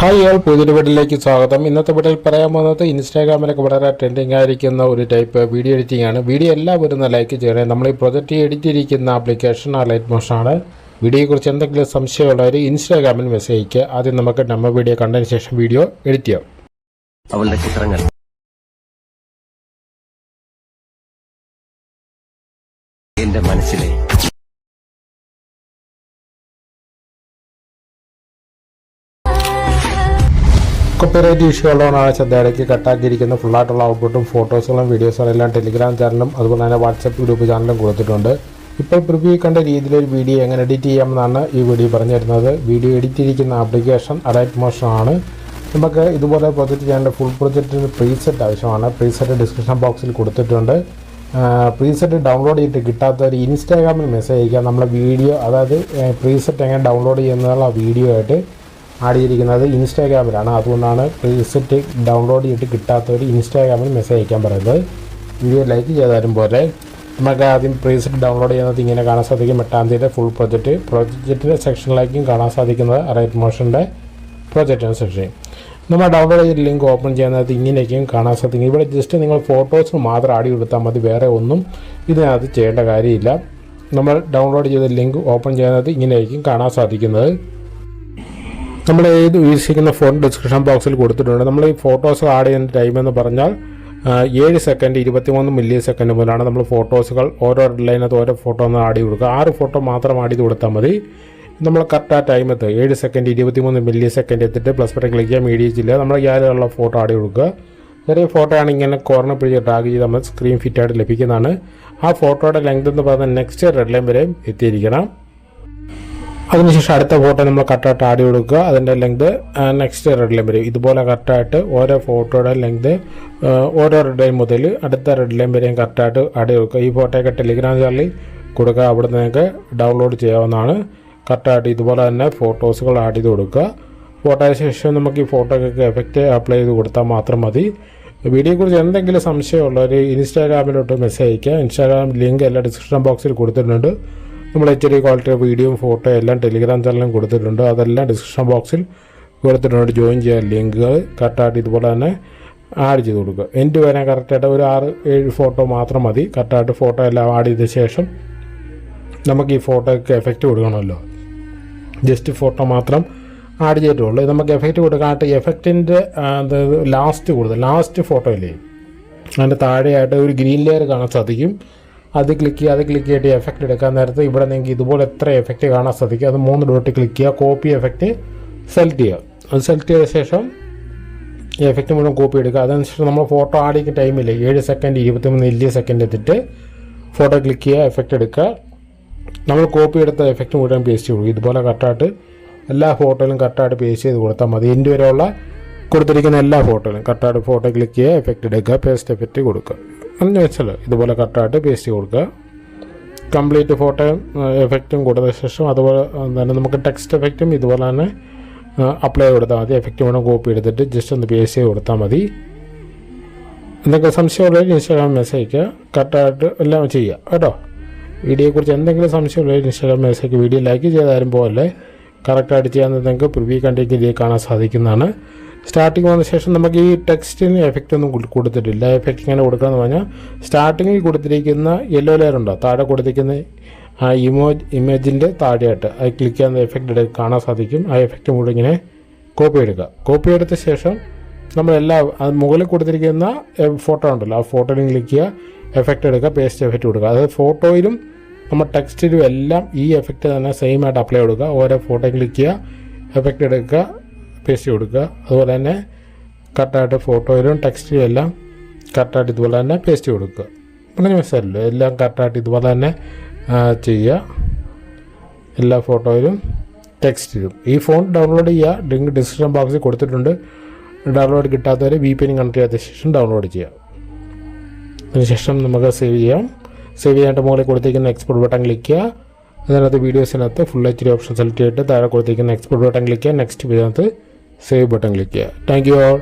Hi ആൾ പുതിയൊരു വീട്ടിലേക്ക് സ്വാഗതം. ഇന്നത്തെ വീട്ടിൽ പറയാൻ പോകുന്നത് ഇൻസ്റ്റാഗ്രാമിലൊക്കെ വളരെ ട്രെൻഡിങ് ആയിരിക്കുന്ന ഒരു ടൈപ്പ് വീഡിയോ എഡിറ്റിംഗ് ആണ്. വീഡിയോ എല്ലാം വരുന്ന ലൈക്ക് ചെയ്യണേ. നമ്മൾ ഈ പ്രൊജക്റ്റ് എഡിറ്റ് ചെയ്തിരിക്കുന്ന ആപ്ലിക്കേഷൻ ആ ലൈറ്റ് മോഷനാണ് വീഡിയോയെക്കുറിച്ച് എന്തെങ്കിലും സംശയമുള്ളവർ ഇൻസ്റ്റാഗ്രാമിൽ മെസ്സേജ് അയക്കുക ആദ്യം നമുക്ക് നമ്മൾ വീഡിയോ കണ്ടതിന് ശേഷം വീഡിയോ എഡിറ്റ് ചെയ്യാം. ചിത്രങ്ങൾ. എന്റെ മനസ്സിലെ കോപ്പിറൈറ്റ് ഇഷ്യൂ ഉള്ളതുകൊണ്ടാണ് ശ്രദ്ധയിടയ്ക്ക് കട്ടാക്കിയിരിക്കുന്ന. ഫുള്ളായിട്ടുള്ള ഔട്ട്പുട്ടും ഫോട്ടോസുകളും വീഡിയോസുകളും എല്ലാം ടെലിഗ്രാം ചാനലും അതുപോലെ തന്നെ വാട്സപ്പ് ഗ്രൂപ്പ് ചാനലും കൊടുത്തിട്ടുണ്ട്. ഇപ്പോൾ പ്രിവ്യൂ കണ്ട രീതിയിൽ ഒരു വീഡിയോ എങ്ങനെ എഡിറ്റ് ചെയ്യാമെന്നാണ് ഈ വീഡിയോ പറഞ്ഞു തരുന്നത് വീഡിയോ എഡിറ്റ് ചെയ്തിരിക്കുന്ന ആപ്ലിക്കേഷൻ അഡൈറ്റ് മോഷൻ ആണ്. നമുക്ക് ഇതുപോലെ പ്രൊജക്റ്റ് ചെയ്യേണ്ട ഫുൾ പ്രൊജക്റ്റിന് പ്രീസെറ്റ് ആവശ്യമാണ്. പ്രീസെറ്റ് ഡിസ്ക്രിപ്ഷൻ ബോക്സിൽ കൊടുത്തിട്ടുണ്ട്. പ്രീസെറ്റ് ഡൗൺലോഡ് ചെയ്തിട്ട് കിട്ടാത്തവർ ഇൻസ്റ്റാഗ്രാമിൽ മെസ്സേജ് അയക്കുക. നമ്മളെ വീഡിയോ അതായത് പ്രീസെറ്റ് എങ്ങനെ ഡൗൺലോഡ് ചെയ്യുന്നതിനുള്ള വീഡിയോ ആയിട്ട് ആഡ് ചെയ്തിരിക്കുന്നത് ഇൻസ്റ്റാഗ്രാമിലാണ്. അതുകൊണ്ടാണ് റീസെറ്റ് ഡൗൺലോഡ് ചെയ്തിട്ട് കിട്ടാത്തവർ ഇൻസ്റ്റാഗ്രാമിൽ മെസ്സേജ് അയക്കാൻ പറയുന്നത്. വീഡിയോ ലൈക്ക് ചെയ്താലും പോലെ നമുക്ക് ആദ്യം പ്രീസെറ്റ് ഡൗൺലോഡ് ചെയ്യുന്നത് ഇങ്ങനെ കാണാൻ സാധിക്കും. എട്ടാം തീയതി ഫുൾ പ്രൊജക്റ്റ് പ്രൊജക്റ്റിന്റെ സെക്ഷനിലേക്കും കാണാൻ സാധിക്കുന്നത് റൈറ്റ് മോഷന്റെ പ്രൊജക്റ്റിന്റെ സെക്ഷൻ നമ്മൾ ഡൗൺലോഡ് ചെയ്ത ലിങ്ക് ഓപ്പൺ ചെയ്യുന്നത് ഇങ്ങനെയൊക്കെയും കാണാൻ സാധിക്കും. ഇവിടെ ജസ്റ്റ് നിങ്ങൾ ഫോട്ടോസ് മാത്രം ആടി കൊടുത്താൽ മതി. വേറെ ഒന്നും ഇതിനകത്ത് ചെയ്യേണ്ട കാര്യമില്ല. നമ്മൾ ഡൗൺലോഡ് ചെയ്ത ലിങ്ക് ഓപ്പൺ ചെയ്യുന്നത് ഇങ്ങനെയായിരിക്കും കാണാൻ സാധിക്കുന്നത്. നമ്മൾ ഏത് വീക്ഷിക്കുന്ന ഫോൺ ഡിസ്ക്രിപ്ഷൻ ബോക്സിൽ കൊടുത്തിട്ടുണ്ട്. നമ്മൾ ഈ ഫോട്ടോസ് ആഡ് ചെയ്യുന്ന ടൈം എന്ന് പറഞ്ഞാൽ ഏഴ് സെക്കൻഡ് ഇരുപത്തിമൂന്ന് മില്ലി സെക്കൻഡ് മുതലാണ് നമ്മൾ ഫോട്ടോസുകൾ ഓരോ ലൈനകത്ത് ഓരോ ഫോട്ടോ ഒന്ന് ആഡ് ചെയ്ത് കൊടുക്കുക. ആറ് ഫോട്ടോ മാത്രം ആഡ് ചെയ്ത് കൊടുത്താൽ മതി. നമ്മൾ കറക്റ്റ് ആ ടൈം എത്തുക. ഏഴ് സെക്കൻഡ് ഇരുപത്തിമൂന്ന് മില്ലി സെക്കൻഡ് എത്തിയിട്ട് പ്ലസ് ബട്ടൺ ക്ലിക്ക് ചെയ്യാൻ മീഡിയ ചെയ്യില്ല നമ്മൾ ഗ്യാലറിയുള്ള ഫോട്ടോ ആഡ് കൊടുക്കുക. ചെറിയ ഫോട്ടോ ആണ് ഇങ്ങനെ കോർണർ പിടിച്ച് ഡ്രാഗ് ചെയ്ത് നമ്മൾ സ്ക്രീൻ ഫിറ്റായിട്ട് ലഭിക്കുന്നതാണ്. ആ ഫോട്ടോയുടെ ലെങ്ത് എന്ന് പറയുന്നത് നെക്സ്റ്റ് റെഡ് ലൈൻ വരെയും എത്തിയിരിക്കണം. അതിനുശേഷം അടുത്ത ഫോട്ടോ നമ്മൾ കറക്റ്റായിട്ട് ചെയ്ത് കൊടുക്കുക. അതിന്റെ ലെങ്ത് നെക്സ്റ്റ് റെഡ് ലൈൻ വരും. ഇതുപോലെ കറക്റ്റായിട്ട് ഓരോ ഫോട്ടോയുടെ ലെങ്ത് ഓരോ റെഡ് ലൈൻ മുതൽ അടുത്ത റെഡ് ലൈൻ വരെയും കറക്റ്റായിട്ട് ചെയ്ത് കൊടുക്കുക. ഈ ഫോട്ടോയൊക്കെ ടെലിഗ്രാം ചാനലിൽ കൊടുക്കുക. അവിടെ നിങ്ങൾക്ക് ഡൗൺലോഡ് ചെയ്യാവുന്നതാണ്. കറക്റ്റായിട്ട് ഇതുപോലെ തന്നെ ഫോട്ടോസുകൾ ആഡ് ചെയ്ത് കൊടുക്കുക. ഫോട്ടോയ്ക്ക് ശേഷം നമുക്ക് ഈ ഫോട്ടോയ്ക്കൊക്കെ എഫക്റ്റ് അപ്ലൈ ചെയ്ത് കൊടുത്താൽ മാത്രം മതി. വീഡിയോയെക്കുറിച്ച് എന്തെങ്കിലും സംശയമുള്ളവർ ഇൻസ്റ്റാഗ്രാമിലോട്ട് മെസ്സേജ് അയക്കുക ഇൻസ്റ്റാഗ്രാം ലിങ്ക് എല്ലാ ഡിസ്ക്രിപ്ഷൻ ബോക്സിൽ കൊടുത്തിട്ടുണ്ട്. നമ്മൾ എച്ച് ഡി ക്വാളിറ്റി വീഡിയോയും ഫോട്ടോ എല്ലാം ടെലിഗ്രാം ചാനലിലും കൊടുത്തിട്ടുണ്ട്. അതെല്ലാം ഡിസ്ക്രിപ്ഷൻ ബോക്സിൽ കൊടുത്തിട്ടുണ്ട്. ജോയിൻ ചെയ്യാൻ ലിങ്കുകൾ കറക്റ്റായിട്ട് ഇതുപോലെ തന്നെ ആഡ് ചെയ്ത് കൊടുക്കുക. എന്റെ വരാൻ കറക്റ്റായിട്ട് ഒരു ആറ് ഏഴ് ഫോട്ടോ മാത്രം മതി. കറക്റ്റായിട്ട് ഫോട്ടോ എല്ലാം ആഡ് ചെയ്ത ശേഷം നമുക്ക് ഈ ഫോട്ടോയ്ക്ക് എഫക്റ്റ് കൊടുക്കണമല്ലോ. ജസ്റ്റ് ഫോട്ടോ മാത്രം ആഡ് ചെയ്തിട്ടുള്ളൂ. നമുക്ക് എഫക്റ്റ് കൊടുക്കാനായിട്ട് എഫക്റ്റിന്റെ ലാസ്റ്റ് കൊടുക്കുക ലാസ്റ്റ് ഫോട്ടോ ഇല്ലേ? അതിന്റെ താഴെയായിട്ട് ഒരു ഗ്രീൻ ലെയർ കാണാൻ സാധിക്കും. അത് ക്ലിക്ക് ചെയ്യുക അത് ക്ലിക്ക് ചെയ്തിട്ട് എഫക്റ്റ് എടുക്കാൻ നേരത്ത് ഇവിടെ നിങ്ങൾക്ക് ഇതുപോലെ എത്ര എഫക്റ്റ് കാണാൻ സാധിക്കും. അത് മൂന്ന് ഡോട്ട് ക്ലിക്ക് ചെയ്യുക കോപ്പി എഫക്റ്റ് സെലക്ട് ചെയ്യുക. അത് സെലക്ട് ചെയ്ത ശേഷം ഈ എഫക്റ്റ് മുഴുവൻ കോപ്പി എടുക്കുക. അതനുസരിച്ച് നമ്മൾ ഫോട്ടോ ആടിക്കുന്ന ടൈമില്ല ഏഴ് സെക്കൻഡ് ഇരുപത്തിമൂന്ന് മില്ലി സെക്കൻഡ് എത്തിയിട്ട് ഫോട്ടോ ക്ലിക്ക് ചെയ്യുക എഫക്റ്റ് എടുക്കുക. നമ്മൾ കോപ്പി എടുത്ത എഫക്റ്റ് മുഴുവൻ പേസ്റ്റ് കൊടുക്കും ഇതുപോലെ കറക്റ്റായിട്ട് എല്ലാ ഫോട്ടോയിലും കറക്റ്റായിട്ട് പേസ്റ്റ് ചെയ്ത് കൊടുത്താൽ മതി. എന്റെ വരെയുള്ള കൊടുത്തിരിക്കുന്ന എല്ലാ ഫോട്ടോയിലും കറക്റ്റായിട്ട് ഫോട്ടോ ക്ലിക്ക് ചെയ്യുക എഫക്റ്റ് എടുക്കുക പേസ്റ്റ് എഫക്റ്റ് കൊടുക്കുക. എന്ന് വെച്ചാൽ ഇതുപോലെ കട്ടായിട്ട് പേസ്റ്റ് കൊടുക്കുക. കംപ്ലീറ്റ് ഫോട്ടോ എഫക്റ്റും കൊടുത്ത ശേഷം അതുപോലെ തന്നെ നമുക്ക് ടെക്സ്റ്റ് എഫക്റ്റും ഇതുപോലെ തന്നെ അപ്ലൈ കൊടുത്താൽ മതി. എഫക്റ്റ് വേണം കോപ്പി എടുത്തിട്ട് ജസ്റ്റ് ഒന്ന് പേസ്റ്റ് ചെയ്ത് കൊടുത്താൽ മതി. എന്തൊക്കെ സംശയമുള്ളവർ ഇൻസ്റ്റാഗ്രാം മെസ്സേജ് അയക്കുക കറക്റ്റായിട്ട് എല്ലാം ചെയ്യുക. കേട്ടോ? വീഡിയോയെക്കുറിച്ച് എന്തെങ്കിലും സംശയമുള്ളവർ ഇൻസ്റ്റാഗ്രാം മെസ്സേജ് വീഡിയോ ലൈക്ക് ചെയ്താലും പോലെ കറക്റ്റായിട്ട് ചെയ്യാൻ നിങ്ങൾക്ക് പ്രിവ്യൂ ഇതിൽ കാണാൻ സാധിക്കുന്നതാണ്. സ്റ്റാർട്ടിങ് വന്ന ശേഷം നമുക്ക് ഈ ടെക്സ്റ്റിന് എഫക്റ്റ് ഒന്നും കൊടു- കൊടുത്തിട്ടില്ല. എഫക്റ്റ് ഇങ്ങനെ കൊടുക്കാന്ന് പറഞ്ഞാൽ സ്റ്റാർട്ടിങ്ങിൽ കൊടുത്തിരിക്കുന്ന യെല്ലോ ലെയർ ഉണ്ടോ? താഴെ കൊടുത്തിരിക്കുന്ന ആ ഇമോജ് ഇമേജിന്റെ താഴെയായിട്ട്. അത് ക്ലിക്ക് ചെയ്യുന്ന എഫക്റ്റ് എടുത്ത് കാണാൻ സാധിക്കും. ആ എഫക്റ്റ് മുഴുവൻ ഇങ്ങനെ കോപ്പി എടുക്കുക. കോപ്പി എടുത്ത ശേഷം നമ്മളെല്ലാ അത് മുകളിൽ കൊടുത്തിരിക്കുന്ന ഫോട്ടോ ഉണ്ടല്ലോ. ആ ഫോട്ടോയിൽ ക്ലിക്ക് ചെയ്യുക. എഫക്റ്റ് എടുക്കുക. പേസ്റ്റ് എഫക്റ്റ് കൊടുക്കുക. അതായത് ഫോട്ടോയിലും നമ്മൾ ടെക്സ്റ്റിലും എല്ലാം ഈ എഫക്റ്റ് തന്നെ സെയിം ആയിട്ട് അപ്ലൈ കൊടുക്കുക. ഓരോ ഫോട്ടോ ക്ലിക്ക് ചെയ്യുക. എഫക്റ്റ് എടുക്കുക. പേസ്റ്റ് കൊടുക്കുക. അതുപോലെ തന്നെ കറക്റ്റായിട്ട് ഫോട്ടോയിലും ടെക്സ്റ്റിലും എല്ലാം കറക്റ്റായിട്ട് ഇതുപോലെ തന്നെ പേസ്റ്റ് കൊടുക്കുക. പിന്നെ മനസ്സിലല്ലോ എല്ലാം കറക്റ്റായിട്ട് ഇതുപോലെ തന്നെ ചെയ്യുക. എല്ലാ ഫോട്ടോയിലും ടെക്സ്റ്റിലും ഈ ഫോൺ ഡൗൺലോഡ് ചെയ്യുക. ലിങ്ക് ഡിസ്ക്രിപ്ഷൻ ബോക്സിൽ കൊടുത്തിട്ടുണ്ട്. ഡൗൺലോഡ് കിട്ടാത്തവരെ വി പി എൻ കണക്ട് ചെയ്ത ശേഷം ഡൗൺലോഡ് ചെയ്യാം അതിനുശേഷം നമുക്ക് സേവ് ചെയ്യാം. സേവ് ചെയ്യാനായിട്ട് മുകളിൽ കൊടുത്തിരിക്കുന്ന എക്സ്പോർട്ട് ബട്ടൺ ക്ലിക്ക് ചെയ്യുക. അതിനകത്ത് വീഡിയോസിനകത്ത് full H D option select ചെയ്തിട്ട് താഴെ കൊടുത്തിരിക്കുന്ന എക്സ്പോർട്ട് ബട്ടൺ ക്ലിക്ക് ചെയ്യുക. നെക്സ്റ്റ് ഇതിനകത്ത് സേവ് ബട്ടൺ ക്ലിക്ക് ചെയ്യുക താങ്ക് യു ഓൾ